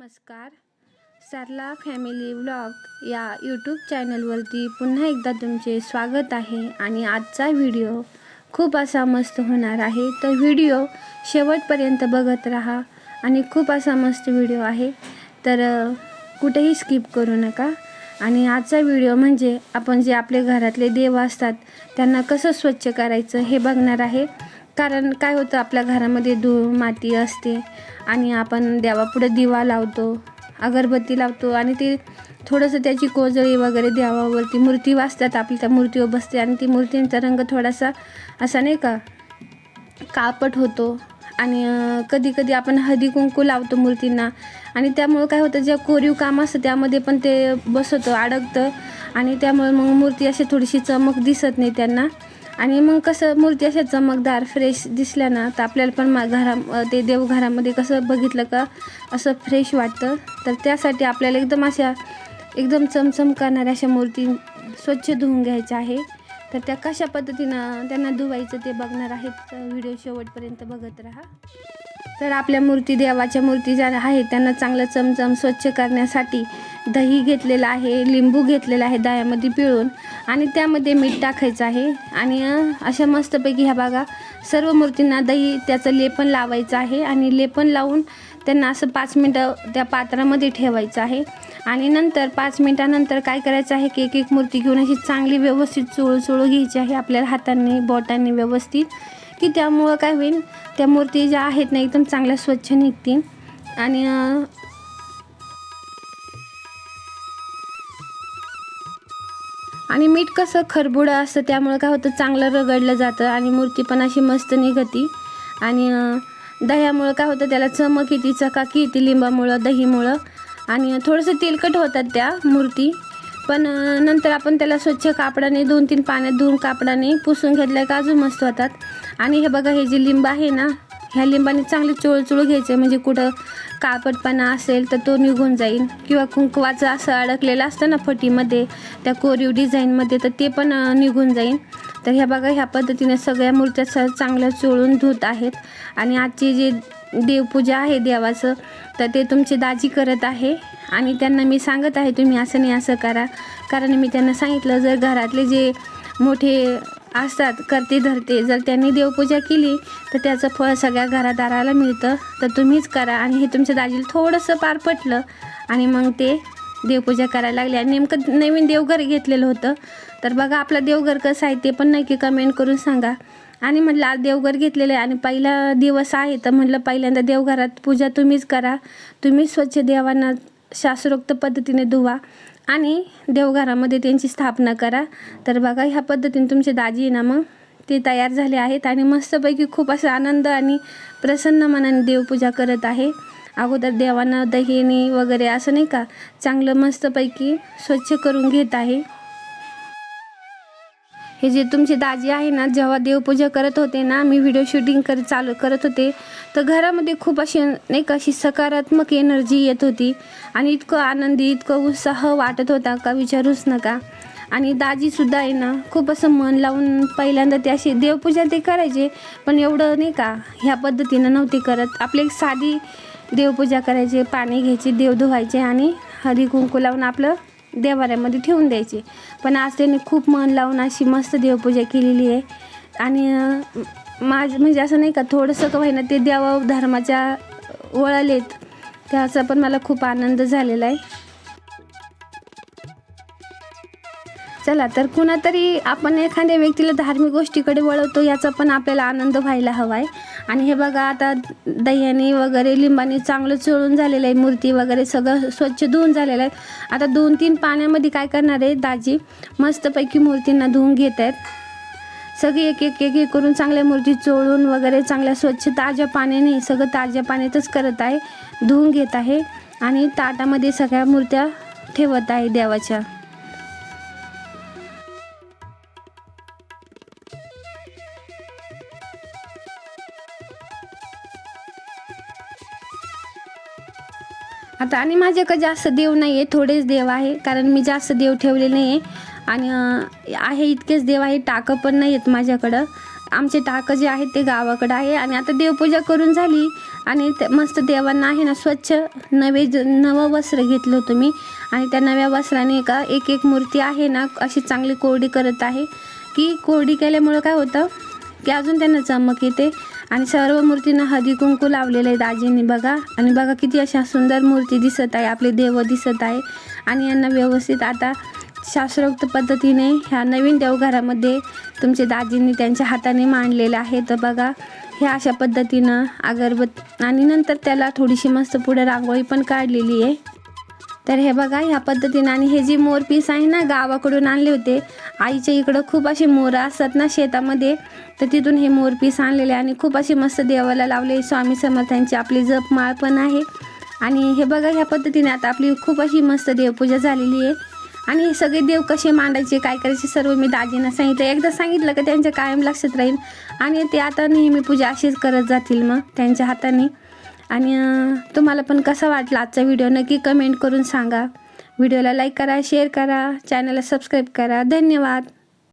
नमस्कार. Sarla family vlog या YouTube चॅनलवरती पुन्हा एकदा तुमचे स्वागत आहे आणि आजचा व्हिडिओ खूप असा मस्त होणार आहे. तर व्हिडिओ शेवटपर्यंत बघत राहा आणि खूप असा मस्त व्हिडिओ आहे. तर कुठेही स्किप करू नका. आणि आजचा व्हिडिओ म्हणजे आपण जे आपले घरातले देव असतात त्यांना कसं स्वच्छ करायचं हे बघणार आहे. कारण काय होतं आपल्या घरामध्ये धूळ माती असते आणि आपण देवापुढे दिवा लावतो अगरबत्ती लावतो आणि ते थोडंसं त्याची कोजळी वगैरे देवावरती मूर्ती वाचतात आपली त्या मूर्तीवर बसते आणि ती मूर्तींचा रंग थोडासा असा नाही का काळपट होतो आणि कधी कधी आपण हळदी कुंकू लावतो मूर्तींना आणि त्यामुळं काय होतं जे कोरीव काम असतं त्यामध्ये पण ते बसवतं अडकतं आणि त्यामुळे मग मूर्ती अशी थोडीशी चमक दिसत नाही त्यांना. आणि मग कसं मूर्ती अशा चमकदार फ्रेश दिसल्या ना तर आपल्याला पण मा घरा ते देवघरामध्ये कसं बघितलं का असं फ्रेश वाटतं. तर त्यासाठी आपल्याला एकदम अशा एकदम चमचम करणाऱ्या अशा मूर्ती स्वच्छ धुवून घ्यायच्या आहे. तर त्या कशा पद्धतीनं त्यांना धुवायचं ते बघणार आहेत. व्हिडिओ शेवटपर्यंत बघत राहा. तर आपल्या मूर्ती देवाच्या मूर्ती ज्या आहेत त्यांना चांगलं चमचम स्वच्छ करण्यासाठी दही घेतलेलं आहे लिंबू घेतलेला आहे दह्यामध्ये पिळून आणि त्यामध्ये मीठ टाकायचं आहे. आणि अशा मस्तपैकी ह्या बागा सर्व मूर्तींना दही त्याचं लेपन लावायचं आहे आणि लेपन लावून त्यांना असं पाच मिनटं त्या पात्रामध्ये ठेवायचं आहे. आणि नंतर पाच मिनटानंतर काय करायचं आहे की एक एक मूर्ती घेऊन अशी चांगली व्यवस्थित चोळू चोळू घ्यायची आहे आपल्याला हातांनी बोटांनी व्यवस्थित. की त्यामुळं काय होईल त्या मूर्ती ज्या आहेत ना एकदम चांगल्या स्वच्छ निघतील. आणि आणि मीठ कसं खरबुडं असतं त्यामुळं काय होतं चांगलं रगडलं जातं आणि मूर्ती पण अशी मस्त निघती. आणि दह्यामुळं काय होतं त्याला चमक येते चकाकी येते लिंबामुळं दहीमुळं. आणि थोडंसं तेलकट होतात त्या मूर्ती. पण नंतर आपण त्याला स्वच्छ कापडाने दोन तीन पाण्यात धुवून कापडाने पुसून घेतलं का अजून मस्त होतात. आणि हे बघा हे जे लिंब आहे ना ह्या लिंबाने चांगले चोळचोळ घ्यायचे. म्हणजे कुठं कापडपणा असेल तर तो निघून जाईल. किंवा कुंकवाचं असं अडकलेलं असतं ना फटीमध्ये त्या कोरीव डिझाईनमध्ये तर ते पण निघून जाईल. तर ह्या बघा ह्या पद्धतीने सगळ्या मूर्त्या स चांगल्या चोळून धुत आहेत. आणि आजची जे देवपूजा आहे देवाचं तर ते तुमची दाजी करत आहे. आणि त्यांना मी सांगत आहे तुम्ही असं नाही असं करा. कारण मी त्यांना सांगितलं जर घरातले जे मोठे असतात करते धरते जर त्यांनी देवपूजा केली तर त्याचं फळ सगळ्या घरादाराला मिळतं. तर तुम्हीच करा. आणि हे तुमच्या दाजीला थोडंसं पार पटलं. आणि मग ते देवपूजा करायला लागले. आणि नेमकं नवीन देवघर घेतलेलं होतं. तर बघा आपलं देवघर कसं आहे ते पण नक्की कमेंट करून सांगा. आणि म्हटलं आज देवघर घेतलेलं आहे आणि पहिला दिवस आहे. तर म्हटलं पहिल्यांदा देवघरात पूजा तुम्हीच करा. तुम्हीच स्वच्छ देवांना शास्त्रोक्त पद्धतीने धुवा आणि देवघरामध्ये त्यांची स्थापना करा. तर बघा ह्या पद्धतीने तुमचे दाजी आहे ना मग ते तयार झाले आहेत आणि मस्तपैकी खूप असा आनंद आणि प्रसन्न मनाने देवपूजा करत आहे. अगोदर देवांना दहिनी वगैरे असं नाही का चांगलं मस्तपैकी स्वच्छ करून घेत आहे. हे जे तुमचे दाजी आहे ना जेव्हा देवपूजा करत होते ना मी व्हिडिओ शूटिंग कर चालू करत होते तर घरामध्ये खूप अशी नाही का अशी सकारात्मक एनर्जी येत होती. आणि इतकं आनंदी इतकं उत्साह वाटत होता का विचारूच नका. आणि दाजीसुद्धा आहे ना खूप असं मन लावून पहिल्यांदा ते अशी देवपूजा ते करायचे पण एवढं नाही का ह्या पद्धतीनं नव्हते करत. आपली एक साधी देवपूजा करायचे पाणी घ्यायचे देव धुवायचे आणि हरी कुंकू लावून आपलं देवाऱ्यामध्ये ठेवून द्यायचे. पण आज त्यांनी खूप मन लावून अशी मस्त देवपूजा केलेली आहे. आणि माझ म्हणजे असं नाही का थोडंसं का होईना ते देवा धर्माच्या वळलेत. त्याचा पण मला खूप आनंद झालेला आहे. चला तर कुणा तरी आपण एखाद्या व्यक्तीला धार्मिक गोष्टीकडे वळवतो याचा पण आपल्याला आनंद व्हायला हवा आहे आणि हे बघा आता दह्याने वगैरे लिंबाने चांगलं चोळून झालेलं आहे मूर्ती वगैरे सगळं स्वच्छ धुवून झालेलं आहे. आता दोन तीन पाण्यामध्ये काय करणार आहे दाजी? मस्तपैकी मूर्तींना धुवून घेत आहेत. सगळी एक एक एक एक करून चांगल्या मूर्ती चोळून वगैरे चांगल्या स्वच्छ ताज्या पाण्याने सगळं ताज्या पाण्यातच करत आहे धुवून घेत आहे. आणि ताटामध्ये सगळ्या मूर्त्या ठेवत आहे देवाच्या. आता आणि माझ्याकडे जास्त देव नाही आहे थोडेच देव आहे कारण मी जास्त देव ठेवले नाही आहे आणि आहे इतकेच देव आहे टाकं पण नाही आहेत माझ्याकडं. आमचे टाकं जे आहेत ते गावाकडं आहे. आणि आता देवपूजा करून झाली. आणि ते मस्त देवांना आहे ना स्वच्छ नवे ज नवं वस्त्र घेतलं होतं मी. आणि त्या नव्या वस्त्राने का एक एक मूर्ती आहे ना अशी चांगली कोरडी करत आहे. की कोरडी केल्यामुळं काय होतं की अजून त्यांना चमक येते. आणि सर्व मूर्तींना हळदी कुंकू लावलेलं आहे दाजींनी बघा. आणि बघा किती अशा सुंदर मूर्ती दिसत आहे. आपले देव दिसत आहे. आणि यांना व्यवस्थित आता शास्त्रोक्त पद्धतीने ह्या नवीन देवघरामध्ये तुमचे दाजींनी त्यांच्या हाताने मांडलेलं आहे. तर बघा ह्या अशा पद्धतीनं अगरबत आणि नंतर त्याला थोडीशी मस्त पुढे रांगोळी पण काढलेली आहे. तर हे बघा ह्या पद्धतीनं आणि हे जी मोर पीस आहे ना गावाकडून आणले होते आईच्या इकडं खूप असे मोर असतात ना शेतामध्ये तर तिथून हे मोर पीस आणलेले आणि खूप असे मस्त देवाला लावले. स्वामी समर्थांची आपली जपमाळ पण आहे. आणि हे बघा ह्या पद्धतीने आता आपली खूप अशी मस्त देवपूजा झालेली आहे. आणि हे सगळे देव कसे मांडायचे काय करायचे सर्व मी दाजींना सांगितलं. एकदा सांगितलं का त्यांच्या कायम लक्षात राहील. आणि ते आता नेहमी पूजा अशीच करत जातील मग त्यांच्या हाताने. आणि तुम्हाला पण कसा वाटला आजचा व्हिडिओ नक्की कमेंट करून सांगा. व्हिडिओला लाईक करा शेअर करा चॅनलला सबस्क्राईब करा. धन्यवाद.